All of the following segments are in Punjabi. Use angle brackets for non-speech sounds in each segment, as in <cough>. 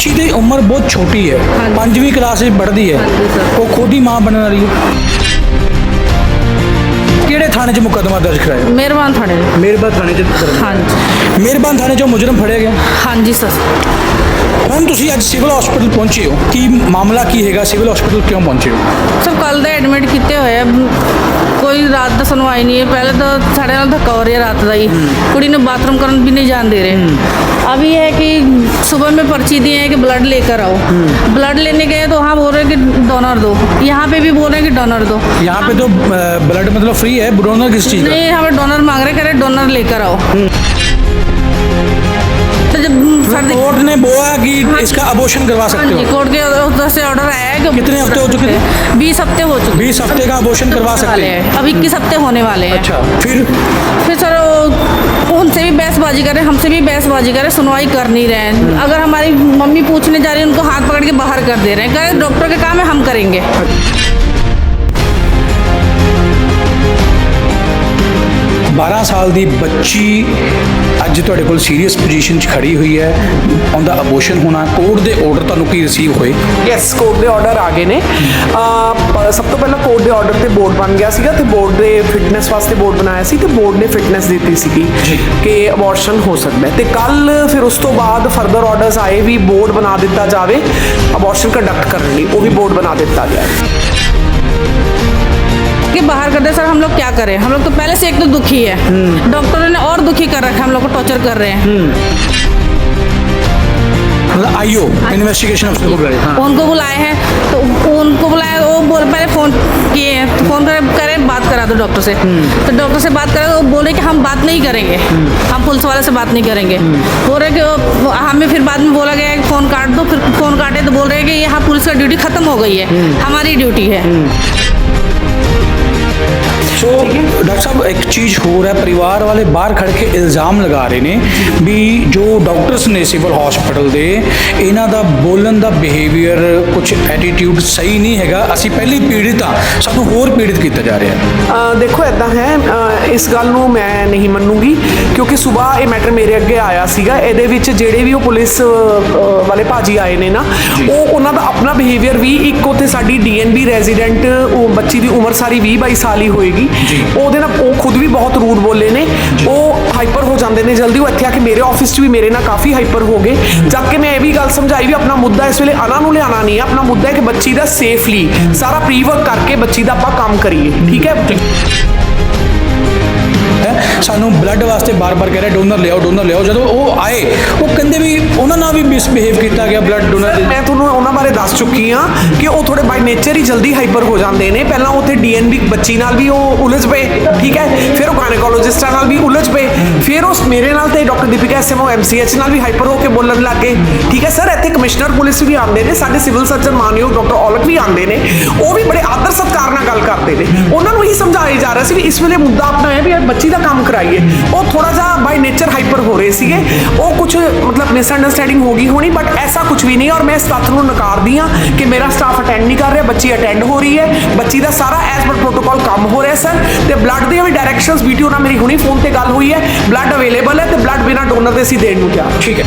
ਬੱਚੀ ਦੀ ਉਮਰ ਬਹੁਤ ਛੋਟੀ ਹੈ। ਪੰਜਵੀਂ ਕਲਾਸ ਵਿੱਚ ਪੜ੍ਹਦੀ ਹੈ। ਉਹ ਖੁਦ ਹੀ ਮਾਂ ਬਣਨ ਵਾਲੀ ਹੈ। ਕਿਹੜੇ ਥਾਣੇ 'ਚ ਮੁਕੱਦਮਾ ਦਰਜ ਕਰਾਇਆ? ਮਿਹਰਬਾਨ ਥਾਣੇ। ਮਿਹਰਬਾਨ ਥਾਣੇ 'ਚ ਹਾਂਜੀ। ਮਿਹਰਬਾਨ ਥਾਣੇ 'ਚੋਂ ਮੁਜਰਮ ਫੜਿਆ ਗਿਆ? ਹਾਂਜੀ ਸਰ। ਹੁਣ ਤੁਸੀਂ ਅੱਜ ਸਿਵਲ ਹਸਪੀਟਲ ਪਹੁੰਚੇ ਹੋ। ਕੀ ਮਾਮਲਾ ਕੀ ਹੈਗਾ? ਸਿਵਲ ਹਸਪੀਟਲ ਕਿਉਂ ਪਹੁੰਚੇ ਹੋ? ਸਰ ਕੱਲ ਦਾ ਐਡਮਿਟ ਕੀਤੇ ਹੋਏ ਕੋਈ ਰਾਤ ਦਾ ਸੁਣਵਾਈ ਨਹੀਂ ਹੈ। ਪਹਿਲੇ ਤਾਂ ਸਾਡੇ ਨਾਲ ਧੱਕਾ ਹੋ ਰਿਹਾ ਰਾਤ ਦਾ ਹੀ। ਕੁੜੀ ਨੂੰ ਬਾਥਰੂਮ ਕਰਨ ਵੀ ਨਹੀਂ ਜਾਣ ਦੇ ਰਹੇ। अब ये है कि सुबह में पर्ची दिए हैं कि ब्लड लेकर आओ ब्लड लेने गए तो वहाँ बोल रहे हैं कि डोनर दो यहाँ पे भी बोल रहे हैं कि डोनर दो यहाँ पे तो ब्लड मतलब फ्री है डोनर किस चीज़ नहीं हमें डोनर मांग रहे कह रहे डोनर लेकर आओ कोर्ट ने बोला कि इसका अबॉर्शन करवा हाँ सकते हो। कोर्ट के उधर से ऑर्डर आया है कितने हफ़्ते हो चुके? थे? बीस हफ़्ते हो चुके। बीस हफ़्ते का अबॉर्शन <laughs> करवा सकते हैं। हैं अब इक्कीस हफ़्ते होने वाले हैं। अच्छा फिर? फिर सर उनसे भी बहसबाजी कर रहे हमसे भी बहसबाजी कर रहे हैं सुनवाई कर नहीं रहे हैं। अगर हमारी मम्मी पूछने जा रही है उनको हाथ पकड़ के बाहर कर दे रहे हैं। कह डॉक्टर का काम है हम करेंगे। 12 ਸਾਲ ਦੀ ਬੱਚੀ ਅੱਜ ਤੁਹਾਡੇ ਕੋਲ ਸੀਰੀਅਸ ਪੋਜੀਸ਼ਨ 'ਚ ਖੜੀ ਹੋਈ ਹੈ। ਉਹਦਾ ਅਬੋਰਸ਼ਨ ਹੋਣਾ ਕੋਰਟ ਦੇ ਆਰਡਰ ਤੁਹਾਨੂੰ ਕੀ ਰਿਸੀਵ ਹੋਏ? ਯੈਸ ਕੋਰਟ ਦੇ ਆਰਡਰ ਆ ਗਏ ਨੇ। ਸਭ ਤੋਂ ਪਹਿਲਾਂ ਕੋਰਟ ਦੇ ਆਰਡਰ ਤੇ ਬੋਰਡ ਬਣ ਗਿਆ ਸੀਗਾ ਤੇ ਬੋਰਡ ਦੇ ਫਿਟਨੈਸ ਵਾਸਤੇ ਬੋਰਡ ਬਣਾਇਆ ਸੀ ਤੇ ਬੋਰਡ ਨੇ ਫਿਟਨੈਸ ਦਿੱਤੀ ਸੀਗੀ। ਕਿ ਅਬੋਰਸ਼ਨ ਹੋ ਸਕਦਾ ਹੈ। ਤੇ ਕੱਲ ਫਿਰ ਉਸ ਤੋਂ ਬਾਅਦ ਫਰਦਰ ਆਰਡਰਸ ਆਏ ਵੀ ਬੋਰਡ ਬਣਾ ਦਿੱਤਾ ਜਾਵੇ ਅਬੋਰਸ਼ਨ ਕੰਡਕਟ ਕਰਨ ਲਈ ਉਹ ਵੀ ਬੋਰਡ ਬਣਾ ਦਿੱਤਾ ਗਿਆ ਹੈ कि बाहर कर दे सर हम लोग क्या करें? हम लोग तो पहले से एक तो दुखी है। डॉक्टरों ने और दुखी कर रखा है हम लोग को टॉर्चर कर रहे हैं। आईओ इन्वेस्टिगेशन अफसर को हाँ। उनको बुलाए हैं तो उनको बुलाया वो बोल पहले फ़ोन किए हैं। तो फ़ोन करे करे बात करा दो डॉक्टर से। तो डॉक्टर से बात करा तो बोले कि हम बात नहीं करेंगे। हम पुलिस वाले से बात नहीं करेंगे। बोल रहे कि हमें फिर बाद में बोला गया कि फ़ोन काट दो फिर फ़ोन काटे तो बोल रहे हैं कि यहाँ पुलिस का ड्यूटी ख़त्म हो गई है। हमारी ड्यूटी है। ਸੋ ਡਾਕਟਰ ਸਾਹਿਬ ਇੱਕ ਚੀਜ਼ ਹੋਰ ਹੈ ਪਰਿਵਾਰ ਵਾਲੇ ਬਾਹਰ ਖੜ ਕੇ ਇਲਜ਼ਾਮ ਲਗਾ ਰਹੇ ਨੇ ਵੀ ਜੋ ਡਾਕਟਰਸ ਨੇ ਸਿਵਲ ਹਸਪੀਟਲ ਦੇ ਇਹਨਾਂ ਦਾ ਬੋਲਣ ਦਾ ਬਿਹੇਵੀਅਰ ਕੁਝ ਐਟੀਟਿਊਡ ਸਹੀ ਨਹੀਂ ਹੈਗਾ। ਅਸੀਂ ਪਹਿਲੀ ਪੀੜਿਤ ਆ ਸਾਨੂੰ ਹੋਰ ਪੀੜਿਤ ਕੀਤਾ ਜਾ ਰਿਹਾ ਹੈ। ਦੇਖੋ ਇਦਾਂ ਹੈ ਇਸ ਗੱਲ ਨੂੰ ਮੈਂ ਨਹੀਂ ਮੰਨੂਗੀ ਕਿਉਂਕਿ ਸਵੇਰ ਇਹ ਮੈਟਰ ਮੇਰੇ ਅੱਗੇ ਆਇਆ ਸੀਗਾ ਇਹਦੇ ਵਿੱਚ ਜਿਹੜੇ ਵੀ ਉਹ ਪੁਲਿਸ ਵਾਲੇ ਭਾਜੀ ਆਏ ਨੇ ਨਾ ਉਹ ਉਹਨਾਂ ਦਾ ਆਪਣਾ ਬਿਹੇਵੀਅਰ ਵੀ ਇੱਕ ਉੱਥੇ ਸਾਡੀ ਡੀਐਨਬੀ ਰੈਜ਼ੀਡੈਂਟ ਉਹ ਬੱਚੀ ਦੀ ਉਮਰ ਸਾਰੀ 20 22 ਸਾਲ ਹੀ ਹੋਏਗੀ ਉਹਦੇ ਨਾਲ ਉਹ ਖੁਦ ਵੀ ਬਹੁਤ ਰੂਡ ਬੋਲੇ ਨੇ। ਉਹ ਹਾਈਪਰ ਹੋ ਜਾਂਦੇ ਨੇ ਜਲਦੀ। ਉਹ ਇੱਥੇ ਆ ਕੇ ਮੇਰੇ ਆਫਿਸ 'ਚ ਵੀ ਮੇਰੇ ਨਾਲ ਕਾਫੀ ਹਾਈਪਰ ਹੋ ਗਏ। ਜਦ ਕਿ ਮੈਂ ਇਹ ਵੀ ਗੱਲ ਸਮਝਾਈ ਵੀ ਆਪਣਾ ਮੁੱਦਾ ਇਸ ਵੇਲੇ ਅਨਾ ਨੂੰ ਲਿਆਣਾ ਨਹੀਂ ਹੈ। ਆਪਣਾ ਮੁੱਦਾ ਹੈ ਕਿ ਬੱਚੀ ਦਾ ਸੇਫਲੀ ਸਾਰਾ ਪ੍ਰੀ ਵਰਕ ਕਰਕੇ ਬੱਚੀ ਦਾ ਆਪਾਂ ਕੰਮ ਕਰੀਏ। ਠੀਕ ਹੈ? ਹੈ ਸਾਨੂੰ ਬਲੱਡ ਵਾਸਤੇ ਬਾਰ-ਬਾਰ ਕਹਿ ਰਿਹਾ ਡੋਨਰ ਲਿਆਓ ਡੋਨਰ ਲਿਆਓ। ਜਦੋਂ ਉਹ ਆਏ ਉਹ ਕਹਿੰਦੇ ਵੀ ਉਹਨਾਂ ਨਾਲ ਵੀ ਮਿਸਬਿਹੇਵ ਕੀਤਾ ਗਿਆ ਬਲੱਡ ਡੋਨਰ ਦੇ ਮੈਂ ਤੁਹਾਨੂੰ ਉਹਨਾਂ ਬਾਰੇ ਦੱਸ ਚੁੱਕੀ ਆ ਕਿ ਉਹ ਥੋੜੇ ਬਾਈ ਨੇਚਰ ਹੀ ਜਲਦੀ ਹਾਈਪਰ ਹੋ ਜਾਂਦੇ ਨੇ। ਪਹਿਲਾਂ ਉੱਥੇ ਡੀਐਨਬੀ ਬੱਚੀ ਨਾਲ ਵੀ ਉਹ ਉਲਝ ਪਏ ਠੀਕ ਹੈ? ਫਿਰ ਉਹ ਗਾਇਨੋਕੋਲੋਜਿਸਟਾਂ ਨਾਲ ਵੀ ਉਲਝ ਪਏ। ਫਿਰ ਉਸ ਮੇਰੇ ਨਾਲ ਤੇ ਡਾਕਟਰ ਦੀਪਿਕਾ ਐਸਐਮਓ ਐਮਸੀਐਚ ਨਾਲ ਵੀ ਹਾਈਪਰ ਹੋ ਕੇ ਬੋਲਣ ਲੱਗ ਗਏ। ਠੀਕ ਹੈ ਸਰ ਇੱਥੇ ਕਮਿਸ਼ਨਰ ਪੁਲਿਸ ਵੀ ਆਉਂਦੇ ਨੇ ਸਾਡੇ ਸਿਵਲ ਸਰਜਨ ਮਾਨਯੋਗ ਡਾਕਟਰ ਔਲਖ ਵੀ ਆਉਂਦੇ ਨੇ। ਉਹ ਵੀ ਬੜੇ ਆਦਰ ਸਤਿਕਾਰ ਨਾਲ ਗੱਲ ਕਰਦੇ ਨੇ। ਉਹਨਾਂ ਨੂੰ ਹੀ ਸਮਝਾਇਆ ਜਾ ਰਿਹਾ ਸੀ ਵੀ ਇਸ ਵੇਲੇ ਮੁੱਦਾ ਆਪਣਾ ਹੈ ਵੀ ਬੱਚੀ ਦਾ ਕੰਮ ਕਰਾਈਏ। ਉਹ ਥੋੜਾ ਜਿਹਾ ਬਾਈ ਨੇਚਰ ਹਾਈਪਰ ਹੋ ਰਹੇ ਸੀਗੇ। ਉਹ ਕੁਝ ਮਤਲਬ ਮਿਸਅੰਡਰਸਟੈਂਡਿੰਗ ਹੋ ਗਈ ਹੋਣੀ ਬਟ ਐਸਾ ਕੁਝ ਵੀ ਨਹੀਂ ਔਰ ਮੈਂ ਇਸ ਤੱਥ ਨੂੰ ਨਕਾਰਦੀ ਹਾਂ ਕਿ ਮੇਰਾ ਸਟਾਫ ਅਟੈਂਡ ਨਹੀਂ ਕਰ ਰਿਹਾ, ਬੱਚੀ ਅਟੈਂਡ ਹੋ ਰਹੀ ਹੈ। ਬੱਚੀ ਦਾ ਸਾਰਾ ਐਸ ਪਰ ਪ੍ਰੋਟੋਕਾਲ ਕੰਮ ਹੋ ਰਿਹਾ ਸਰ ਤੇ ਬਲੱਡ ਦੀਆਂ ਵੀ ਡਾਇਰੈਕਸ਼ਨਸ ਵੀਡੀਓ ਨਾਲ ਮੇਰੀ ਹੁਣੀ ਫੋਨ ਤੇ ਗੱਲ ਹੋਈ ਹੈ। ਬਲੱਡ ਅਵੇਲੇਬਲ ਹੈ ਤੇ ਬਲੱਡ ਬਿਨਾ ਡੋਨਰ ਦੇ ਅਸੀਂ ਦੇਣ ਨੂੰ ਤਿਆਰ, ਠੀਕ ਹੈ।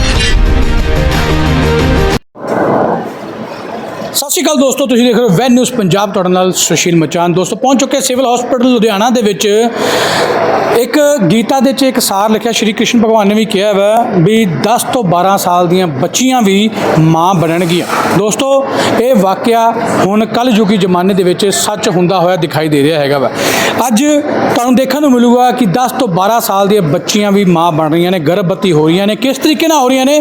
ਸ਼੍ਰੀ ਅਕਾਲ ਦੋਸਤੋ, ਤੁਸੀਂ ਦੇਖ ਰਹੇ ਹੋ ਵੈਨ ਨਿਊਜ਼ ਪੰਜਾਬ ਤੁਹਾਡੇ ਨਾਲ ਸੁਸ਼ੀਲ ਮਚਾਨ। ਦੋਸਤੋ, ਪਹੁੰਚ ਚੁੱਕੇ ਸਿਵਲ ਹਸਪੀਟਲ ਲੁਧਿਆਣਾ ਦੇ ਵਿੱਚ। ਇੱਕ ਗੀਤਾ ਦੇ ਵਿੱਚ ਇੱਕ ਸਾਰ ਲਿਖਿਆ, ਸ਼੍ਰੀ ਕ੍ਰਿਸ਼ਨ ਭਗਵਾਨ ਨੇ ਵੀ ਕਿਹਾ ਵਾ ਵੀ 10 ਤੋਂ 12 ਸਾਲ ਦੀਆਂ ਬੱਚੀਆਂ ਵੀ ਮਾਂ ਬਣਨਗੀਆਂ। ਦੋਸਤੋ, ਇਹ ਵਾਕਿਆ ਹੁਣ ਕੱਲ ਯੁਗੀ ਜ਼ਮਾਨੇ ਦੇ ਵਿੱਚ ਸੱਚ ਹੁੰਦਾ ਹੋਇਆ ਦਿਖਾਈ ਦੇ ਰਿਹਾ ਹੈਗਾ ਵਾ। ਅੱਜ ਤੁਹਾਨੂੰ ਦੇਖਣ ਨੂੰ ਮਿਲੂਗਾ ਕਿ 10 ਤੋਂ 12 ਸਾਲ ਦੀਆਂ ਬੱਚੀਆਂ ਵੀ ਮਾਂ ਬਣ ਰਹੀਆਂ ਨੇ, ਗਰਭਵਤੀ ਹੋ ਰਹੀਆਂ ਨੇ, ਕਿਸ ਤਰੀਕੇ ਨਾਲ ਹੋ ਰਹੀਆਂ ਨੇ?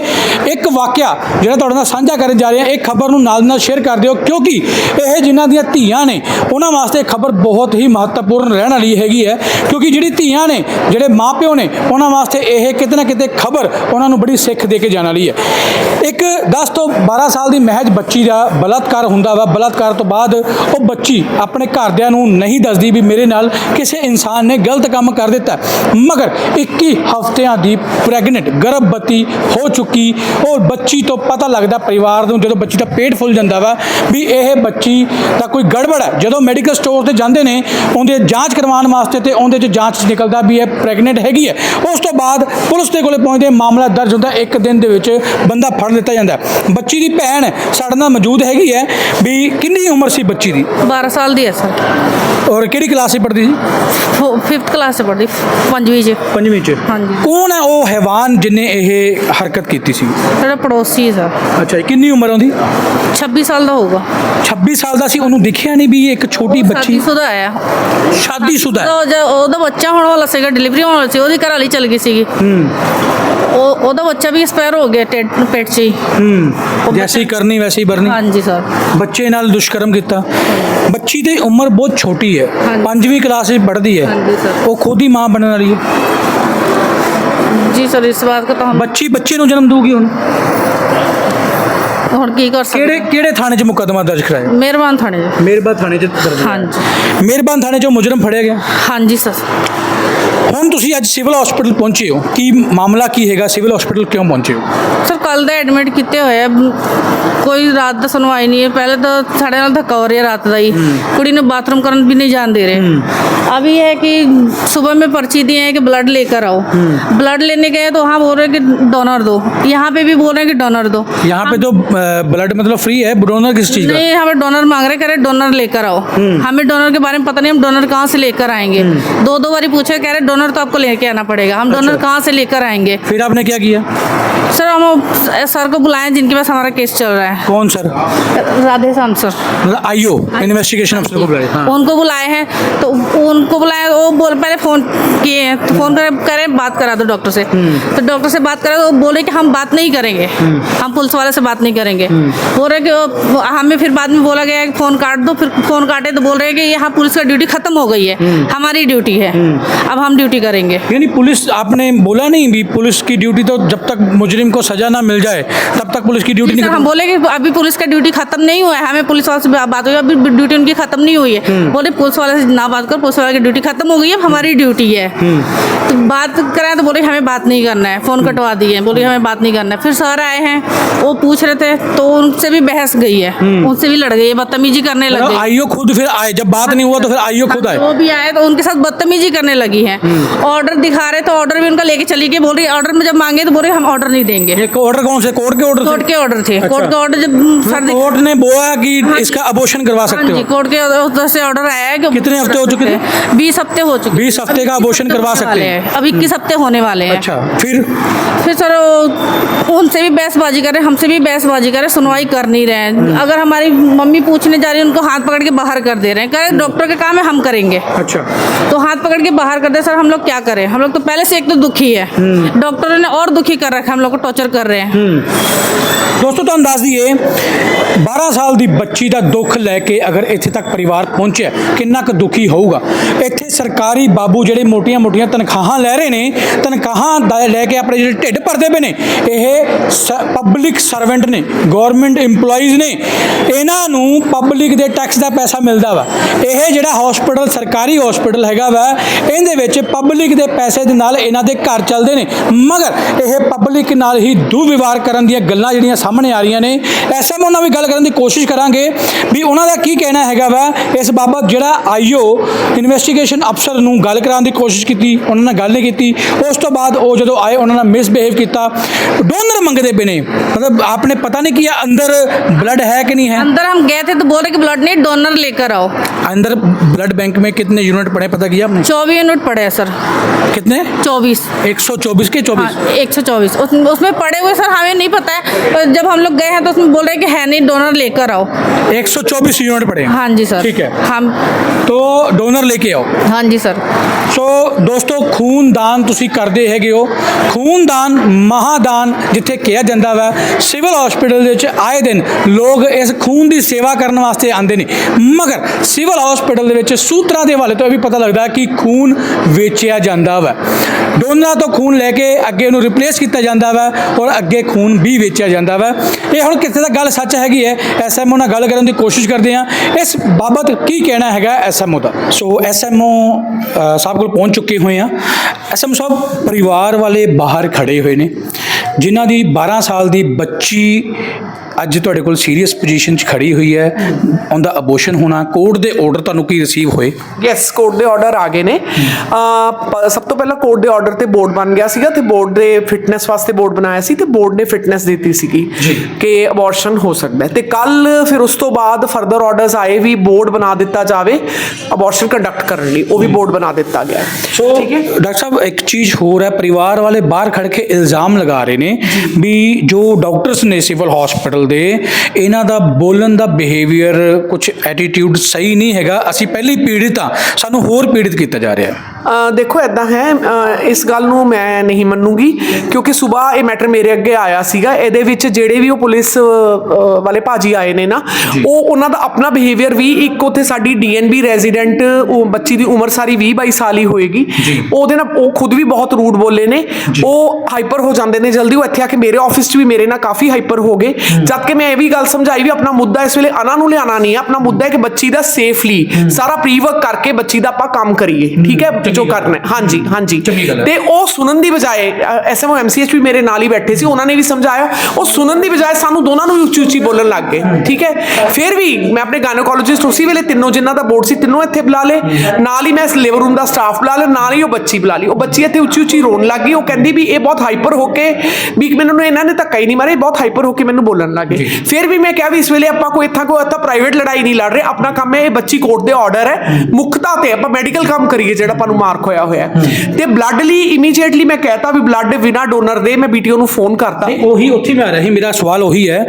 ਇੱਕ ਵਾਕਿਆ ਜਿਹੜਾ ਤੁਹਾਡੇ ਨਾਲ ਸਾਂਝਾ ਕਰਨ ਜਾ ਰਿਹਾ, ਇਹ ਖਬਰ ਨੂੰ ਨਾਲ ਨਾਲ ਸ਼ੇਅਰ ਕਰ ਦਿਓ ਕਿਉਂਕਿ ਇਹ ਜਿਨ੍ਹਾਂ ਦੀਆਂ ਧੀਆਂ ਨੇ, ਉਹਨਾਂ ਵਾਸਤੇ ਖਬਰ ਬਹੁਤ ਹੀ ਮਹੱਤਵਪੂਰਨ ਰਹਿਣ ਵਾਲੀ ਹੈਗੀ ਹੈ, ਕਿਉਂਕਿ ਜਿਹੜੀ ਧੀਆਂ ਨੇ, ਜਿਹੜੇ ਮਾਪਿਓ ਨੇ, ਉਹਨਾਂ ਵਾਸਤੇ ਇਹ ਕਿਤੇ ਨਾ ਕਿਤੇ ਖਬਰ ਉਹਨਾਂ ਨੂੰ ਬੜੀ ਸਿੱਖ ਦੇ ਕੇ ਜਾਣ ਵਾਲੀ ਹੈ। ਇੱਕ 10 ਤੋਂ 12 ਸਾਲ ਦੀ ਮਹਿਜ ਬੱਚੀ ਦਾ ਬਲਾਤਕਾਰ ਹੁੰਦਾ ਵਾ, ਬਲਾਤਕਾਰ ਤੋਂ ਬਾਅਦ ਉਹ ਬੱਚੀ ਆਪਣੇ ਘਰਦਿਆਂ ਨੂੰ ਨਹੀਂ ਦੱਸਦੀ ਵੀ ਮੇਰੇ ਨਾਲ ਕਿਸੇ ਇਨਸਾਨ ਨੇ ਗਲਤ ਕੰਮ ਕਰ ਦਿੱਤਾ। ਮਗਰ 21 ਹਫ਼ਤਿਆਂ ਦੀ ਪ੍ਰੈਗਨੈਂਟ ਗਰਭਵਤੀ ਹੋ ਚੁੱਕੀ, ਉਹ ਬੱਚੀ ਤੋਂ ਪਤਾ ਲੱਗਦਾ ਪਰਿਵਾਰ ਨੂੰ ਜਦੋਂ ਬੱਚੀ ਦਾ ਪੇਟ ਫੁੱਲ ਜਾਂਦਾ ਵਾ ਵੀ ਇਹ ਬੱਚੀ ਦਾ ਕੋਈ ਗੜਬੜ ਹੈ। ਜਦੋਂ ਮੈਡੀਕਲ ਸਟੋਰ ਤੇ ਜਾਂਦੇ ਨੇ, ਉਹਦੇ ਜਾਂਚ ਕਰਵਾਉਣ ਵਾਸਤੇ ਤੇ ਉਹਦੇ ਚ ਜਾਂਚ 'ਚ ਨਿਕਲਦਾ ਵੀ ਇਹ ਪ੍ਰੈਗਨੈਂਟ ਹੈਗੀ ਹੈ। ਉਸ ਤੋਂ ਬਾਅਦ ਪੁਲਿਸ ਦੇ ਕੋਲੇ ਪਹੁੰਚਦੇ ਮਾਮਲਾ ਦਰਜ ਹੁੰਦਾ, ਇੱਕ ਦਿਨ ਦੇ ਵਿੱਚ ਬੰਦਾ ਫੜ ਲਿੱਤਾ ਜਾਂਦਾ ਬੱਚੀ ਦੀ ਭੈਣ ਸਾਡੇ ਨਾਲ ਮੌਜੂਦ ਹੈਗੀ ਹੈ ਵੀ ਕਿੰਨੀ ਉਮਰ ਸੀ ਬੱਚੀ ਦੀ? 12 ਸਾਲ ਦੀ ਹੈ, ਸਰ। ਔਰ ਕਿਹੜੀ ਕਲਾਸ 'ਚ ਪੜ੍ਹਦੀ ਸੀ? 5th ਕਲਾਸ ਚ ਪੜ੍ਹਦੀ ਪੰਜਵੀਂ ਚ। ਪੰਜਵੀਂ 'ਚ। ਹਾਂਜੀ। ਕੌਣ ਹੈ ਉਹ ਹੈਵਾਨ ਜਿਨੇ ਇਹ ਹਰਕਤ ਕੀਤੀ ਸੀ? ਸਾਡਾ ਪੜੋਸੀ ਸੀ ਅੱਛਾ ਕਿੰਨੀ ਉਮਰ ਉਹਦੀ? 26 ਸਾਲ ਦਾ ਹੋਊਗਾ। 26 ਸਾਲ ਦਾ ਸੀ ਉਹਨੂੰ ਦਿਖਿਆ ਨਹੀਂ ਵੀ ਇੱਕ ਛੋਟੀ ਬੱਚੀ? ਸੁਦਾ ਆਇਆ ਸ਼ਾਦੀशुदा ਹੈ। ਉਹਦਾ- ਉਹਦਾ- ਉਹਦਾ ਬੱਚਾ ਹੋਣ ਵਾਲਾ ਸੀਗਾ ਡਿਲੀਵਰੀ ਹੋਣ ਵਾਲੀ ਸੀ ਉਹਦੀ ਘਰ ਵਾਲੀ ਚਲ ਗਈ ਸੀਗੀ। ਉਹ ਉਹਦਾ ਬੱਚਾ ਵੀ ਐਕਸਪਾਇਰ ਹੋ ਗਿਆ ਟੇ- ਪੇਟ ਚ ਹੀ। ਹੂੰ। ਜੈਸੀ ਕਰਨੀ ਵੈਸੀ ਬਰਨੀ। ਹਾਂਜੀ ਸਰ। ਬੱਚੇ ਨਾਲ ਦੁਸ਼ਕਰਮ ਕੀਤਾ। ਬੱਚੀ ਦੀ ਉਮਰ ਬਹੁਤ ਛੋਟੀ ਹੈ ਹਾਂਜੀ। ਪੰਜਵੀਂ ਕਲਾਸ ਵਿੱਚ ਪੜ੍ਹਦੀ ਹੈ ਹਾਂਜੀ ਸਰ। ਉਹ ਖੁਦ ਹੀ ਮਾਂ ਬਣਨ ਵਾਲੀ ਹੈ ਜੀ ਸਰ ਇਸ ਬਾਤ का तो हम ਬੱਚੀ ਬੱਚੇ ਨੂੰ ਜਨਮ ਦਊਗੀ ਹੁਣ ਹੁਣ ਕੀ ਕਰ ਸਕਦੇ ਕਿਹੜੇ ਕਿਹੜੇ ਥਾਣੇ 'ਚ ਮੁਕੱਦਮਾ ਦਰਜ ਕਰਾਇਆ ਮਿਹਰਬਾਨ ਥਾਣੇ ਜੀ। ਮਿਹਰਬਾਨ ਥਾਣੇ 'ਚ ਦਰਜ ਹੋਇਆ। ਹਾਂਜੀ ਮਿਹਰਬਾਨ ਥਾਣੇ 'ਚੋਂ ਮੁਜਰਮ ਫੜਿਆ ਗਿਆ ਹਾਂਜੀ ਸਰ ਹੁਣ ਤੁਸੀਂ ਅੱਜ ਸਿਵਲ ਹਸਪੀਟਲ ਪਹੁੰਚੇ ਹੋ। ਕੀ ਮਾਮਲਾ ਕੀ ਹੈਗਾ? ਸਿਵਲ ਹਸਪੀਟਲ ਕਿਉਂ ਪਹੁੰਚੇ ਹੋ? ਸਰ ਕੱਲ ਦਾ ਐਡਮਿਟ ਕੀਤੇ ਹੋਏ ਕੋਈ ਰਾਤ ਦਾ ਸੁਣਵਾਈ ਨਹੀਂ ਹੈ। ਪਹਿਲੇ ਤਾਂ ਸਾਡੇ ਨਾਲ ਧੱਕਾ ਹੋ ਰਿਹਾ ਰਾਤ ਦਾ ਹੀ। कुड़ी ने बाथरूम करने भी नहीं जान दे रहे अभी है कि सुबह में पर्ची दिए हैं कि ब्लड लेकर आओ ब्लड लेने गए तो वहाँ बोल रहे हैं कि डोनर दो यहाँ पे भी बोल रहे हैं कि डोनर दो यहाँ पे तो ब्लड मतलब फ्री है डोनर किस चीज़ नहीं हमें डोनर मांग रहे करे डोनर लेकर आओ हमें डोनर के बारे में पता नहीं हम डोनर कहाँ से लेकर आएँगे दो दो बारी पूछे कह रहे डोनर तो आपको लेके आना पड़ेगा। हम डोनर अच्छा। कहाँ से लेकर आएँगे? फिर आपने क्या किया? सर हम सर को बुलाएँ जिनके पास हमारा केस चल रहा है। कौन sir? Radhe Shyam sir. IO investigation अफसर को बुलाया हाँ। उनको बुलाए हैं तो उनको बुलाए वो बोल पहले फ़ोन किए हैं तो फ़ोन करे करें बात करा दो डॉक्टर से। तो डॉक्टर से बात करा तो बोले कि हम बात नहीं करेंगे। हम पुलिस वाले से बात नहीं करेंगे। बोल रहे कि हमें फिर बाद में बोला गया कि फ़ोन काट दो फिर फ़ोन काटे तो बोल रहे हैं कि यहाँ पुलिस का ड्यूटी खत्म हो गई है। हमारी ड्यूटी है। अब हम ड्यूटी करेंगे। यानी पुलिस आपने बोला नहीं भी पुलिस की ड्यूटी तो जब तक मुजरिम को सजा ना मिल जाए तब तक पुलिस की ड्यूटी नहीं हम बोले कि अभी पुलिस का ड्यूटी खत्म नहीं हुआ है हमें पुलिस वाले से बात हुई अभी ड्यूटी उनकी खत्म नहीं हुई है। बोले पुलिस वाले से ना बात करो पुलिस वाले की ड्यूटी खत्म हो गई है हमारी ड्यूटी है। तो बात कराए तो बोले हमें बात नहीं करना है फ़ोन कटवा दिए बोले हमें बात नहीं करना है। फिर सर आए हैं वो पूछ रहे थे तो उनसे भी बहस गई है उनसे भी लड़ गई है बदतमीजी करने लग गई। आईओ खुद फिर आए जब बात नहीं हुआ तो फिर आईओ खुद आए। वो भी आए तो उनके साथ बदतमीजी करने लगी है। ऑर्डर दिखा रहे तो ऑर्डर भी उनका लेके चली गई। बोल रही ऑर्डर में जब मांगे तो बोल रही हम ऑर्डर नहीं देंगे। ऑर्डर कौन से कोर्ट के ऑर्डर कोर्ट के ऑर्डर थे। अच्छा। कोर्ट के ऑर्डर जब सर कोर्ट ने बोला कि हाँ इसका अबॉर्शन करवा हाँ सकते जी हो। कोर्ट के उधर से ऑर्डर आया है कितने हफ़्ते हो चुके? बीस हफ़्ते हो चुके बीस हफ़्ते का अबॉर्शन करवा सकते हैं। हैं? अब इक्कीस हफ़्ते होने वाले हैं? अच्छा फिर? फिर सर उनसे भी बहसबाजी कर रहे हैं हमसे भी बहसबाजी कर रहे हैं सुनवाई कर नहीं रहे हैं। अगर हमारी मम्मी पूछने जा रही है उनको हाथ पकड़ के बाहर कर दे रहे हैं। कह रहे डॉक्टर का काम है हम करेंगे। अच्छा। तो हाथ पकड़ के बाहर कर दे सर हम लोग क्या करें हम लोग तो पहले से एक तो दुखी है डॉक्टरों ने और दुखी कर रखा है हम लोग को टॉर्चर कर रहे हैं ਦੋਸਤੋ ਤੁਹਾਨੂੰ ਦੱਸ ਦਈਏ 12 ਸਾਲ ਦੀ ਬੱਚੀ ਦਾ ਦੁੱਖ ਲੈ ਕੇ ਅਗਰ ਇੱਥੇ ਤੱਕ ਪਰਿਵਾਰ ਪਹੁੰਚਿਆ ਕਿੰਨਾ ਕੁ ਦੁਖੀ ਹੋਊਗਾ ਇੱਥੇ ਸਰਕਾਰੀ ਬਾਬੂ ਜਿਹੜੇ ਮੋਟੀਆਂ-ਮੋਟੀਆਂ ਤਨਖਾਹਾਂ ਲੈ ਰਹੇ ਨੇ ਤਨਖਾਹਾਂ ਦਾ- ਲੈ ਕੇ ਆਪਣੇ ਜਿਹੜੇ ਢਿੱਡ ਭਰਦੇ ਪਏ ਨੇ ਇਹ ਪਬਲਿਕ ਸਰਵੈਂਟ ਨੇ ਗਵਰਨਮੈਂਟ EMPLOYEES ਨੇ ਇਹਨਾਂ ਨੂੰ ਪਬਲਿਕ ਦੇ ਟੈਕਸ ਦਾ ਪੈਸਾ ਮਿਲਦਾ ਵਾ ਇਹ ਜਿਹੜਾ ਹਸਪੀਟਲ ਸਰਕਾਰੀ ਹਸਪੀਟਲ ਹੈਗਾ ਵਾ ਇਹਦੇ ਵਿੱਚ ਪਬਲਿਕ ਦੇ ਪੈਸੇ ਦੇ ਨਾਲ ਇਹਨਾਂ ਦੇ ਘਰ ਚੱਲਦੇ ਨੇ ਮਗਰ ਇਹ ਪਬਲਿਕ ਨਾਲ ਹੀ ਦੁਰਵਿਵਹਾਰ ਕਰਨ ਦੀਆਂ ਗੱਲਾਂ ਜਿਹੜੀਆਂ ਸਾਹਮਣੇ ਆ ਰਹੀਆਂ ਨੇ ਐਸਐਮਓ ਨਾਲ ਵੀ ਗੱਲ ਕਰਨ ਦੀ ਕੋਸ਼ਿਸ਼ ਕਰਾਂਗੇ ਵੀ ਉਹਨਾਂ ਦਾ ਕੀ ਕਹਿਣਾ ਹੈਗਾ ਵਾ ਇਸ ਬਾਬਤ ਜਿਹੜਾ ਆਈਓ ਇਨਵੈਸਟੀਗੇਸ਼ਨ ਅਫਸਰ ਨੂੰ ਗੱਲ ਕਰਾਉਣ ਦੀ ਕੋਸ਼ਿਸ਼ ਕੀਤੀ ਉਹਨਾਂ ਨਾਲ ਗੱਲ ਨਹੀਂ ਕੀਤੀ ਉਸ ਤੋਂ ਬਾਅਦ ਉਹ ਜਦੋਂ ਆਏ ਉਹਨਾਂ ਨਾਲ ਮਿਸਬਿਹੇਵ ਕੀਤਾ ਡੋਨਰ ਮੰਗਦੇ ਪਏ ਨੇ ਮਤਲਬ ਆਪਨੇ ਪਤਾ ਨਹੀਂ ਕੀ ਅੰਦਰ ब्लड है कि नहीं है अंदर हम गए थे तो बोल रहे कि ब्लड नहीं डोनर लेकर आओ अंदर ब्लड बैंक में कितने यूनिट पड़े पता किया आपने चौबीस यूनिट पड़े हैं सर कितने चौबीस 124 के 24 हाँ एक सौ चौबीस उसमें पड़े हुए सर हमें नहीं पता है पर जब हम लोग गए हैं तो उसमें बोल रहे हैं कि है नहीं डोनर लेकर आओ 124 यूनिट पड़े हैं हाँ जी सर ठीक है हम तो डोनर लेके आओ हाँ जी सर ਸੋ ਦੋਸਤੋ ਖੂਨਦਾਨ ਤੁਸੀਂ ਕਰਦੇ ਹੈਗੇ ਹੋ ਖੂਨਦਾਨ ਮਹਾਦਾਨ ਜਿੱਥੇ ਕਿਹਾ ਜਾਂਦਾ ਵਾ ਸਿਵਲ ਹਸਪੀਟਲ ਦੇ ਵਿੱਚ ਆਏ ਦਿਨ ਲੋਕ ਇਸ ਖੂਨ ਦੀ ਸੇਵਾ ਕਰਨ ਵਾਸਤੇ ਆਉਂਦੇ ਨੇ ਮਗਰ ਸਿਵਲ ਹਸਪੀਟਲ ਦੇ ਵਿੱਚ ਸੂਤਰਾਂ ਦੇ ਹਵਾਲੇ ਤੋਂ ਇਹ ਵੀ ਪਤਾ ਲੱਗਦਾ ਕਿ ਖੂਨ ਵੇਚਿਆ ਜਾਂਦਾ ਵਾ। ਡੋਨਰਾਂ ਤੋਂ ਖੂਨ ਲੈ ਕੇ ਅੱਗੇ ਉਹਨੂੰ ਰਿਪਲੇਸ ਕੀਤਾ ਜਾਂਦਾ ਵਾ ਔਰ ਅੱਗੇ ਖੂਨ ਵੀ ਵੇਚਿਆ ਜਾਂਦਾ ਵਾ। ਇਹ ਹੁਣ ਕਿਸੇ ਦਾ ਗੱਲ ਸੱਚ ਹੈਗੀ ਹੈ ਐਸਐਮਓ ਨਾਲ ਗੱਲ ਕਰਨ ਦੀ ਕੋਸ਼ਿਸ਼ ਕਰਦੇ ਆ ਇਸ ਬਾਬਤ ਕੀ ਕਹਿਣਾ ਹੈਗਾ ਐਸਐਮਓ ਦਾ? ਸੋ ਐਸਐਮਓ ਸਾਹਿਬ ਕੋਲ ਪਹੁੰਚ ਚੁੱਕੇ ਹੋਏ ਆ ਐਸਐਮਓ ਸਾਹਿਬ, ਪਰਿਵਾਰ ਵਾਲੇ ਬਾਹਰ ਖੜੇ ਹੋਏ ਨੇ। ਜਿਨ੍ਹਾਂ ਦੀ 12 ਸਾਲ ਦੀ ਬੱਚੀ ਅੱਜ ਤੁਹਾਡੇ ਕੋਲ ਸੀਰੀਅਸ ਪੋਜੀਸ਼ਨ 'ਚ ਖੜੀ ਹੋਈ ਹੈ ਉਹਦਾ ਅਬੋਰਸ਼ਨ ਹੋਣਾ ਕੋਰਟ ਦੇ ਆਰਡਰ ਤੁਹਾਨੂੰ ਕੀ ਰਿਸੀਵ ਹੋਏ? ਯੈਸ ਕੋਰਟ ਦੇ ਆਰਡਰ ਆ ਗਏ ਨੇ। ਪ- ਸਭ ਤੋਂ ਪਹਿਲਾਂ ਕੋਰਟ ਦੇ ਆਰਡਰ ਤੇ ਬੋਰਡ ਬਣ ਗਿਆ ਸੀਗਾ ਤੇ ਬੋਰਡ ਦੇ ਫਿਟਨੈਸ ਵਾਸਤੇ ਬੋਰਡ ਬਣਾਇਆ ਸੀ ਤੇ ਬੋਰਡ ਨੇ ਫਿਟਨੈਸ ਦਿੱਤੀ ਸੀਗੀ। ਕਿ ਅਬੋਰਸ਼ਨ ਹੋ ਸਕਦਾ ਹੈ। ਤੇ ਕੱਲ ਫਿਰ ਉਸ ਤੋਂ ਬਾਅਦ ਫਰਦਰ ਆਰਡਰਸ ਆਏ ਵੀ ਬੋਰਡ ਬਣਾ ਦਿੱਤਾ ਜਾਵੇ ਅਬੋਰਸ਼ਨ ਕੰਡਕਟ ਕਰਨ ਲਈ ਉਹ ਵੀ ਬੋਰਡ ਬਣਾ ਦਿੱਤਾ ਗਿਆ। ਸੋ ਠੀਕ ਹੈ? ਡਾਕਟਰ ਸਾਹਿਬ ਇੱਕ ਚੀਜ਼ ਹੋਰ ਹੈ ਪਰਿਵਾਰ ਵਾਲੇ ਬਾਹਰ ਖੜ ਕੇ ਇਲਜ਼ਾਮ ਲਗਾ ਰਹੇ ਨੇ। ਵੀ ਜੋ ਡਾਕਟਰਸ ਨੇ ਸਿਵਲ ਹਸਪੀਟਲ ਦੇ ਇਹਨਾਂ ਦਾ ਬੋਲਣ ਦਾ ਬਿਹੇਵੀਅਰ ਕੁਝ ਐਟੀਟਿਊਡ ਸਹੀ ਨਹੀਂ ਹੈਗਾ। ਅਸੀਂ ਪਹਿਲੀ ਪੀੜਿਤ ਹਾਂ ਸਾਨੂੰ ਹੋਰ ਪੀੜਿਤ ਕੀਤਾ ਜਾ ਰਿਹਾ ਹੈ। ਦੇਖੋ ਐਦਾਂ ਹੈ ਇਸ ਗੱਲ ਨੂੰ ਮੈਂ ਨਹੀਂ ਮੰਨੂਗੀ ਕਿਉਂਕਿ ਸਵੇਰ ਇਹ ਮੈਟਰ ਮੇਰੇ ਅੱਗੇ ਆਇਆ ਸੀਗਾ ਇਹਦੇ ਵਿੱਚ ਜਿਹੜੇ ਵੀ ਉਹ ਪੁਲਿਸ ਵਾਲੇ ਭਾਜੀ ਆਏ ਨੇ ਨਾ ਉਹ ਉਹਨਾਂ ਦਾ ਆਪਣਾ ਬਿਹੇਵੀਅਰ ਵੀ ਇੱਕ ਉੱਥੇ ਸਾਡੀ ਡੀਐਨਬੀ ਰੈਜ਼ੀਡੈਂਟ ਉਹ ਬੱਚੀ ਦੀ ਉਮਰ ਸਾਰੀ 20 22 ਸਾਲ ਹੀ ਹੋਏਗੀ। ਉਹਦੇ ਨਾਲ ਉਹ ਖੁਦ ਵੀ ਬਹੁਤ ਰੂਡ ਬੋਲੇ ਨੇ ਉਹ ਹਾਈਪਰ ਹੋ ਜਾਂਦੇ ਨੇ ਜਲਦੀ। ਉਹ ਇੱਥੇ ਆ ਕੇ ਮੇਰੇ ਆਫਿਸ 'ਚ ਵੀ ਮੇਰੇ ਨਾਲ ਕਾਫੀ ਹਾਈਪਰ ਹੋ ਗਏ। ਜਦ ਕਿ ਮੈਂ ਇਹ ਵੀ ਗੱਲ ਸਮਝਾਈ ਵੀ ਆਪਣਾ ਮੁੱਦਾ ਇਸ ਵੇਲੇ ਅਨਾ ਨੂੰ ਲਿਆਣਾ ਨਹੀਂ ਹੈ। ਆਪਣਾ ਮੁੱਦਾ ਹੈ ਕਿ ਬੱਚੀ ਦਾ ਸੇਫਲੀ ਸਾਰਾ ਪ੍ਰੀ ਵਰਕ ਕਰਕੇ ਬੱਚੀ ਦਾ ਆਪਾਂ ਕੰਮ ਕਰੀਏ। ਠੀਕ ਹੈ? ਜੋ ਕਰਨਾ ਹੈ। ਹਾਂਜੀ ਹਾਂਜੀ। ਤੇ ਉਹ ਸੁਣਨ ਦੀ ਬਜਾਏ ਐਸਐਮਓ ਐਮਸੀਐਚ ਵੀ ਮੇਰੇ ਨਾਲ ਹੀ ਬੈਠੇ ਸੀ। ਉਹਨਾਂ ਨੇ ਵੀ ਸਮਝਾਇਆ। ਉਹ ਸੁਣਨ ਦੀ ਬਜਾਏ ਸਾਨੂੰ ਦੋਨਾਂ ਨੂੰ ਵੀ ਉੱਚੀ ਉੱਚੀ ਬੋਲਣ ਲੱਗ ਗਏ। ਠੀਕ ਹੈ? ਫਿਰ ਵੀ ਮੈਂ ਆਪਣੇ ਗਾਇਨੋਕੋਲੋਜਿਸਟ ਉਸੇ ਵੇਲੇ ਤਿੰਨੋਂ ਜਿਨ੍ਹਾਂ ਦਾ ਬੋਰਡ ਸੀ ਤਿੰਨੋਂ ਇੱਥੇ ਬੁਲਾ ਲਏ। ਨਾਲ ਹੀ ਮੈਂ ਇਸ ਲੇਬਰ ਰੂਮ ਦਾ ਸਟਾਫ ਬੁਲਾ ਲਿਆ। ਨਾਲ ਹੀ ਉਹ ਬੱਚੀ ਬੁਲਾ ਲਈ। ਉਹ ਬੱਚੀ ਇੱਥੇ ਉੱਚੀ ਉੱਚੀ ਰੋਣ ਲੱਗ ਗਈ। ਉਹ ਕਹਿੰਦੀ ਵੀ ਇਹ ਬਹੁਤ ਹਾਈਪਰ ਹੋ ਕੇ ਵੀ ਮੈਨੂੰ ਨੂੰ ਇਹਨਾਂ ਨੇ ਧੱਕਾ ਹੀ ਨਹੀਂ ਮਾਰੇ ਬਹੁਤ ਹਾਈਪਰ ਹੋ ਕੇ ਮੈਨੂੰ ਬੋਲਣ ਲੱਗ ਫਿਰ ਵੀ ਮੈਂ ਕਿਹਾ ਵੀ ਇਸ ਵੇਲੇ ਆਪਾਂ ਕੋਈ ਇੱਥਾ ਕੋਈ ਇੱਥਾ ਪ੍ਰਾਈਵੇਟ ਲੜਾਈ ਨਹੀਂ ਲੜ ਰਹੇ ਆਪਣਾ ਕੰਮ ਹੈ ਇਹ ਬੱਚੀ ਕੋਰਟ ਦੇ ਆਰਡਰ ਹੈ ਮੁੱਖਤਾ ਤੇ ਆਪਾਂ ਮੈਡੀਕਲ ਕੰਮ ਕਰੀਏ ਜਿਹੜਾ ਆਪਾਂ ਨੂੰ ਮਾਰਕ ਹੋਇਆ ਹੋਇਆ। ਤੇ ਬਲੱਡ ਲਈ ਇਮੀਡੀਏਟਲੀ ਮੈਂ ਕਹਿਤਾ ਵੀ ਬਲੱਡ ਬਿਨਾ ਡੋਨਰ ਦੇ ਮੈਂ ਬੀਟੀਓ ਨੂੰ ਫੋਨ ਕਰਤਾ। ਉਹੀ ਉੱਥੇ ਮੈਂ ਆ ਰਿਹਾ ਮੇਰਾ ਸਵਾਲ ਉਹੀ ਹੈ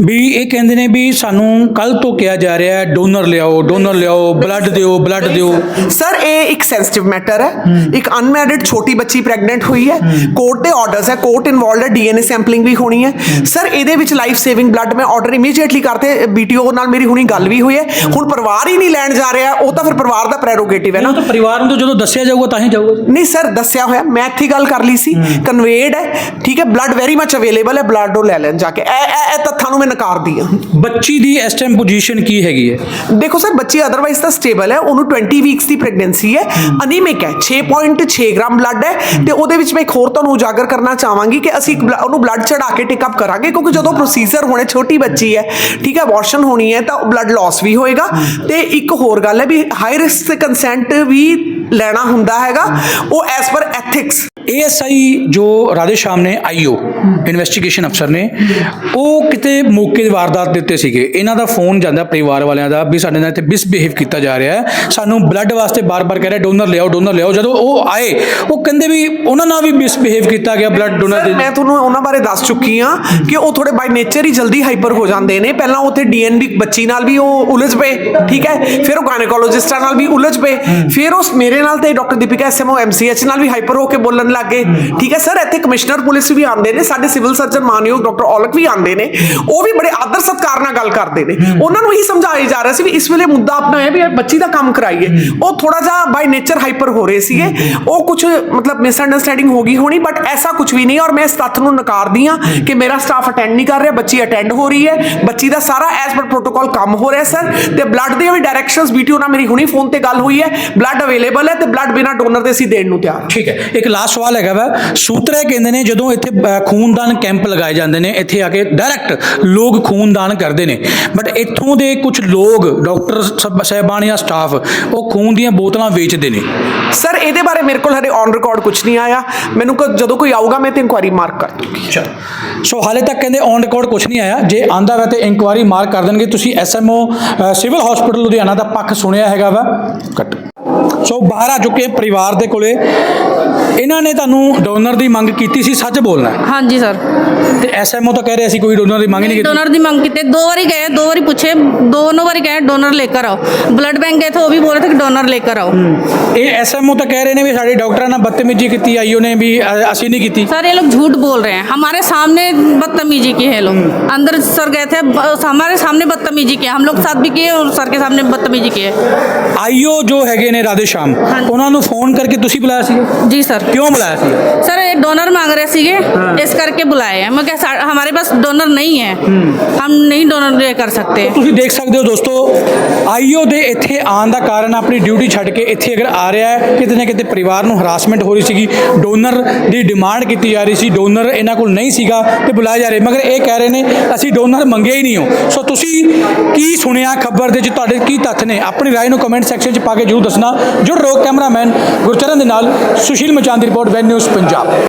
ਵੀ ਇਹ ਕਹਿੰਦੇ ਨੇ ਵੀ ਸਾਨੂੰ ਕੱਲ ਤੋਂ ਕਿਹਾ ਜਾ ਰਿਹਾ ਹੈ ਡੋਨਰ ਲਿਆਓ ਡੋਨਰ ਲਿਆਓ ਬਲੱਡ ਦਿਓ ਬਲੱਡ ਦਿਓ। ਸਰ ਇਹ ਇੱਕ ਸੈਂਸਿਟਿਵ ਮੈਟਰ ਹੈ। ਇੱਕ ਅਨਮੈਰਿਡ ਛੋਟੀ ਬੱਚੀ ਪ੍ਰੈਗਨੈਂਟ ਹੋਈ ਹੈ। ਕੋਰਟ ਦੇ ਆਰਡਰਸ ਹੈ ਕੋਰਟ ਇਨਵੋਲਡ ਹੈ ਡੀਐਨਏ ਸੈਂਪਲਿੰਗ ਵੀ ਹੋਣੀ ਹੈ। ਸਰ ਇਹਦੇ ਵਿੱਚ ਲਾਈਫ ਸੇਵਿੰਗ ਬਲੱਡ ਮੈਂ ਆਰਡਰ ਇਮੀਡੀਏਟਲੀ ਕਰਤੇ। ਬੀਟੀਓ ਨਾਲ ਮੇਰੀ ਹੁਣੀ ਗੱਲ ਵੀ ਹੋਈ ਹੈ। ਹੁਣ ਪਰਿਵਾਰ ਹੀ ਨਹੀਂ ਲੈਣ ਜਾ ਰਿਹਾ ਉਹ ਤਾਂ ਫਿਰ ਪਰਿਵਾਰ ਦਾ ਪ੍ਰੈਰੋਗੇਟਿਵ ਹੈ ਨਾ। ਤਾਂ ਪਰਿਵਾਰ ਨੂੰ ਜਦੋਂ ਦੱਸਿਆ ਜਾਊਗਾ ਤਾਂ ਹੀ ਜਾਊਗਾ। ਨਹੀਂ ਸਰ ਦੱਸਿਆ ਹੋਇਆ। ਮੈਂ ਇੱਥੇ ਗੱਲ ਕਰ ਲਈ ਸੀ। ਕਨਵੇਡ ਹੈ। ਠੀਕ ਹੈ। ਬਲੱਡ ਵੈਰੀ ਮੱਚ ਅਵੇਲੇਬਲ ਹੈ। ਬਲੱਡ ਉਹ ਲੈ ਲੈਣ ਜਾ ਕੇ। ਇਹ ਇਹ ਇਹ ਤੱਥਾਂ ਨੂੰ ਮੈਂ ਨਕਾਰਦੀ ਹਾਂ। ਬੱਚੀ ਦੀ ਇਸ ਟਾਈਮ ਪੋਜੀਸ਼ਨ ਕੀ ਹੈਗੀ ਹੈ? ਦੇਖੋ ਸਰ ਬੱਚੀ ਅਦਰਵਾਈਜ਼ ਤਾਂ ਸਟੇਬਲ ਹੈ। ਉਹਨੂੰ 20 ਵੀਕਸ ਦੀ ਪ੍ਰੈਗਨੈਂਸੀ ਹੈ। ਅਨੀਮਿਕ ਹੈ। 6.6 ਗ੍ਰਾਮ ਬਲੱਡ ਹੈ। ਤੇ ਉਹਦੇ ਵਿੱਚ ਮੈਂ ਇੱਕ ਹੋਰ ਤੁਹਾਨੂੰ ਉਜਾਗਰ ਕਰਨਾ ਚਾਹਾਂਗੀ ਕਿ ਅਸੀਂ ਬਲ- ਉਹਨੂੰ ਬਲੱਡ ਚੜਾ ਕੇ ਟਿਕ ਅਪ ਕਰਾਂਗੇ ਕਿਉਂਕਿ ਜਦੋਂ ਪ੍ਰੋਸੀਜਰ ਹੋਣੇ, ਛੋਟੀ ਬੱਚੀ ਹੈ, ਠੀਕ ਹੈ ਅਬੋਰਸ਼ਨ ਹੋਣੀ ਹੈ ਤਾਂ ਬਲੱਡ ਲਾਸ ਵੀ ਹੋਏਗਾ। ਤੇ ਇੱਕ ਹੋਰ ਗੱਲ ਹੈ ਵੀ ਹਾਈ ਰਿਸਕ ਕੰਸੈਂਟ ਵੀ ਲੈਣਾ ਹੁੰਦਾ ਹੈਗਾ। ਉਹ ਐਸ ਪਰ ਐਥਿਕਸ ਏਐਸਆਈ ਜੋ ਰਾਧੇ ਸ਼ਾਮ ਨੇ ਆਈਓ ਇਨਵੈਸਟੀਗੇਸ਼ਨ ਅਫਸਰ ਨੇ ਉਹ ਕਿਤੇ ਮੌਕੇ ਦੀ ਵਾਰਦਾਤ ਦੇ ਉੱਤੇ ਸੀਗੇ। ਇਹਨਾਂ ਦਾ ਫੋਨ ਜਾਂਦਾ ਪਰਿਵਾਰ ਵਾਲਿਆਂ ਦਾ ਵੀ ਸਾਡੇ ਨਾਲ ਇੱਥੇ ਮਿਸਬਿਹੇਵ ਕੀਤਾ ਜਾ ਰਿਹਾ ਹੈ। ਸਾਨੂੰ ਬਲੱਡ ਵਾਸਤੇ ਬਾਰ-ਬਾਰ ਕਹਿ ਰਿਹਾ ਡੋਨਰ ਲਿਆਓ ਡੋਨਰ ਲਿਆਓ। ਜਦੋਂ ਉਹ ਆਏ ਉਹ ਕਹਿੰਦੇ ਵੀ ਉਹਨਾਂ ਨਾਲ ਵੀ ਮਿਸਬਿਹੇਵ ਕੀਤਾ ਗਿਆ ਬਲੱਡ ਡੋਨਰ ਦੇ ਮੈਂ ਤੁਹਾਨੂੰ ਉਹਨਾਂ ਬਾਰੇ ਦੱਸ ਚੁੱਕੀ ਹਾਂ ਕਿ ਉਹ ਥੋੜੇ ਬਾਈ ਨੇਚਰ ਹੀ ਜਲਦੀ ਹਾਈਪਰ ਹੋ ਜਾਂਦੇ ਨੇ। ਪਹਿਲਾਂ ਉੱਥੇ ਡੀਐਨਬੀ ਬੱਚੀ ਨਾਲ ਵੀ ਉਹ ਉਲਝ ਪਏ ਠੀਕ ਹੈ? ਫਿਰ ਉਹ ਗਾਇਨੋਕੋਲੋਜਿਸਟਾਂ ਨਾਲ ਵੀ ਉਲਝ ਪਏ। ਫਿਰ ਉਸ ਮੇਰੇ ਨਾਲ ਤੇ ਡਾਕਟਰ ਦੀਪਿਕਾ ਐਸਐਮਓ ਐਮਸੀਐਚ ਨਾਲ ਵੀ ਹਾਈਪਰ ਹੋ ਕੇ ਬੋਲਣ ਲੱਗ ਗਏ। ਠੀਕ ਹੈ ਸਰ ਇੱਥੇ ਕਮਿਸ਼ਨਰ ਪੁਲਿਸ ਵੀ ਆਉਂਦੇ ਨੇ ਸਾਡੇ ਸਿਵਲ ਸਰਜਨ ਮਾਨਯੋਗ ਡਾਕਟਰ ਔਲਖ ਵੀ ਆਉਂਦੇ ਨੇ ਉਹ ਵੀ ਬੜੇ ਆਦਰ ਸਤਕਾਰ ਨਾਲ ਗੱਲ ਕਰਦੇ ਨੇ। ਉਹਨਾਂ ਨੂੰ ਹੀ ਸਮਝਾਇਆ ਜਾ ਰਿਹਾ ਸੀ ਵੀ ਇਸ ਵੇਲੇ ਮੁੱਦਾ ਆਪਣਾ ਹੈ ਵੀ ਬੱਚੀ ਦਾ ਕੰਮ ਕਰਾਈਏ। ਉਹ ਥੋੜਾ ਜਿਹਾ ਬਾਈ ਨੇਚਰ ਹਾਈਪਰ ਹੋ ਰਹੇ ਸੀਗੇ। ਉਹ ਕੁਝ ਮਤਲਬ ਮਿਸਅੰਡਰਸਟੈਂਡਿੰਗ ਹੋ ਗਈ ਹੋਣੀ ਬਟ ਐਸਾ ਕੁਝ ਵੀ ਨਹੀਂ ਔਰ ਮੈਂ ਇਸ ਤੱਥ ਨੂੰ ਨਕਾਰਦੀ ਹਾਂ ਕਿ ਮੇਰਾ ਸਟਾਫ ਅਟੈਂਡ ਨਹੀਂ ਕਰ ਰਿਹਾ ਬੱਚੀ ਅਟੈਂਡ ਹੋ ਰਹੀ ਹੈ। ਬੱਚੀ ਦਾ ਸਾਰਾ ਐਸ ਪਰ ਪ੍ਰੋਟੋਕਾਲ ਕੰਮ ਹੋ ਰਿਹਾ ਸਰ। ਤੇ ਬਲੱਡ ਦੀਆਂ ਵੀ ਡਾਇਰੈਕਸ਼ਨਸ ਵੀਡੀਓ ਨਾਲ ਮੇਰੀ ਹੁਣੀ ਫੋਨ ਤੇ ਗੱਲ ਹੋਈ ਹੈ। ਬਲੱਡ ਅਵੇਲੇਬਲ ਹੈ ਤੇ ਬਲੱਡ ਬਿਨਾ ਡੋਨਰ ਦੇ ਅਸੀਂ ਦੇਣ ਨੂੰ ਤਿਆਰ। ਠੀਕ ਹੈ ਇੱਕ ਲਾਸਟ ਸਵਾਲ ਹੈਗਾ ਵਾ। ਸੂਤਰੇ ਕਹਿੰਦੇ ਨੇ ਜਦੋਂ ਇੱਥੇ ਖੂਨਦਾਨ ਕੈਂਪ ਲਗਾਏ ਜਾਂਦੇ ਨੇ ਇੱਥੇ ਆ ਕੇ ਡਾਇਰੈਕਟ ਲੋਕ ਖੂਨਦਾਨ ਕਰਦੇ ਨੇ। ਬਟ ਇੱਥੋਂ ਦੇ ਕੁਝ ਲੋਕ ਡਾਕਟਰ ਸਾਹਿਬਾਨ ਜਾਂ ਸਟਾਫ ਉਹ ਖੂਨ ਦੀਆਂ ਬੋਤਲਾਂ ਵੇਚਦੇ ਨੇ। ਸਰ ਇਹਦੇ ਬਾਰੇ ਮੇਰੇ ਕੋਲ ਹਰੇ ਔਨ ਰਿਕਾਰਡ ਕੁਝ ਨਹੀਂ ਆਇਆ। ਮੈਨੂੰ ਕ- ਜਦੋਂ ਕੋਈ ਆਊਗਾ ਮੈਂ ਤੇ ਇਨਕੁਆਇਰੀ ਮਾਰਕ ਕਰ ਦੂੰਗੀ। ਸੋ ਹਾਲੇ ਤੱਕ ਕਹਿੰਦੇ ਔਨ ਰਿਕਾਰਡ ਕੁਝ ਨਹੀਂ ਆਇਆ। ਜੇ ਆਂਦਾ ਵਾ ਤੇ ਇਨਕੁਆਰੀ ਮਾਰਕ ਕਰ ਦੇਣਗੇ। ਤੁਸੀਂ ਐਸਐਮਓ ਸਿਵਲ ਹਸਪੀਟਲ ਲੁਧਿਆਣਾ ਦਾ ਪੱਖ ਸੁਣਿਆ ਹੈਗਾ ਵਾ। ਕੱਟ ਸੋ ਬਾਹਰ ਆ ਚੁੱਕੇ ਪਰਿਵਾਰ ਦੇ ਕੋਲੇ। ਇਹਨਾਂ ਨੇ ਤੁਹਾਨੂੰ ਡੋਨਰ ਦੀ ਮੰਗ ਕੀਤੀ ਸੀ ਸੱਚ ਬੋਲਣਾ ਹੈ। हाँ जी सर ਤੇ ਐਸਐਮਓ ਤਾਂ ਕਹਿ ਰਿਹਾ ਸੀ ਕੋਈ ਡੋਨਰ ਦੀ ਮੰਗ ਹੀ ਨਹੀਂ ਕੀਤੀ डोनर दी मांग की दो बारी गए दो बारी पूछे दोनों बारी गए डोनर लेकर आओ ब्लड बैंक गए थे वो भी बोल रहे थे कि डोनर लेकर आओ ਇਹ ਐਸਐਮਓ ਤਾਂ ਕਹਿ ਰਹੇ ਨੇ ਵੀ ਸਾਡੇ ਡਾਕਟਰਾਂ ਨਾਲ ਬਦਤਮੀਜ਼ੀ ਕੀਤੀ ਆਈਓ ਨੇ ਵੀ ਅ- ਅਸੀਂ ਨਹੀਂ ਕੀਤੀ सर ये लोग झूठ बोल रहे हैं हमारे सामने बदतमीजी की है लोग अंदर सर गए थे ब- हमारे सामने बदतमीजी की है हम लोग साथ भी किए और सर के सामने बदतमीजी की है ਆਈਓ ਜੋ ਹੈਗੇ ਨੇ ਰਾਧੇ ਸ਼ਾਮ ਹਾਂਜੀ। ਉਹਨਾਂ ਨੂੰ ਫੋਨ ਕਰਕੇ ਤੁਸੀਂ ਬੁਲਾਇਆ ਸੀ जी सर ਕਿਉਂ ਬੁਲਾਇਆ ਸੀ? ਸਰ ये ये डोनर मांग रहे ਸੀਗੇ ਇਸ ਕਰਕੇ ਬੁਲਾਏ ਹੈ ਮੈਂ ਕਿਹਾ ਸਾ- हमारे पास डोनर नहीं है हम नहीं डोनर ये कर सकते ਤੁਸੀਂ ਦੇਖ ਸਕਦੇ ਹੋ ਦੋਸਤੋ ਆਈਓ ਦੇ ਇੱਥੇ ਆਉਣ ਦਾ ਕਾਰਨ ਆਪਣੀ ਡਿਊਟੀ ਛੱਡ ਕੇ ਇੱਥੇ ਅਗਰ ਆ ਰਿਹਾ ਹੈ ਕਿਤੇ ਨਾ ਕਿਤੇ ਪਰਿਵਾਰ ਨੂੰ ਹਰਾਸਮੈਂਟ ਹੋ ਰਹੀ ਸੀਗੀ ਡੋਨਰ ਦੀ ਡਿਮਾਂਡ ਕੀਤੀ ਜਾ ਰਹੀ ਸੀ ਡੋਨਰ ਇਹਨਾਂ ਕੋਲ ਨਹੀਂ ਸੀਗਾ ਤੇ ਬੁਲਾਇਆ ਜਾ ਰਿਹਾ ਮਗਰ ਇਹ ਕਹਿ ਰਹੇ ਨੇ ਅਸੀਂ ਡੋਨਰ ਮੰਗੇ ਹੀ ਨਹੀਂ ਹੋ ਸੋ ਤੁਸੀਂ ਕੀ ਸੁਣਿਆ ਖਬਰ ਦੇ ਚ ਤੁਹਾਡੇ ਕੀ ਤੱਥ ਨੇ ਆਪਣੀ ਰਾਏ ਨੂੰ ਕਮੈਂਟ ਸੈਕਸ਼ਨ 'ਚ ਪਾ ਕੇ ਜਰੂਰ ਦੱਸਣਾ ਜੁੜ ਰਹੋ ਕੈਮਰਾਮੈਨ ਗੁਰਚਰਨ ਦੇ ਨਾਲ ਸੁਸ਼ੀਲ ਮਚਾਨ ਦੀ ਰਿਪੋਰਟ ਵੈਨ ਨਿਊਜ਼ ਪੰਜਾਬ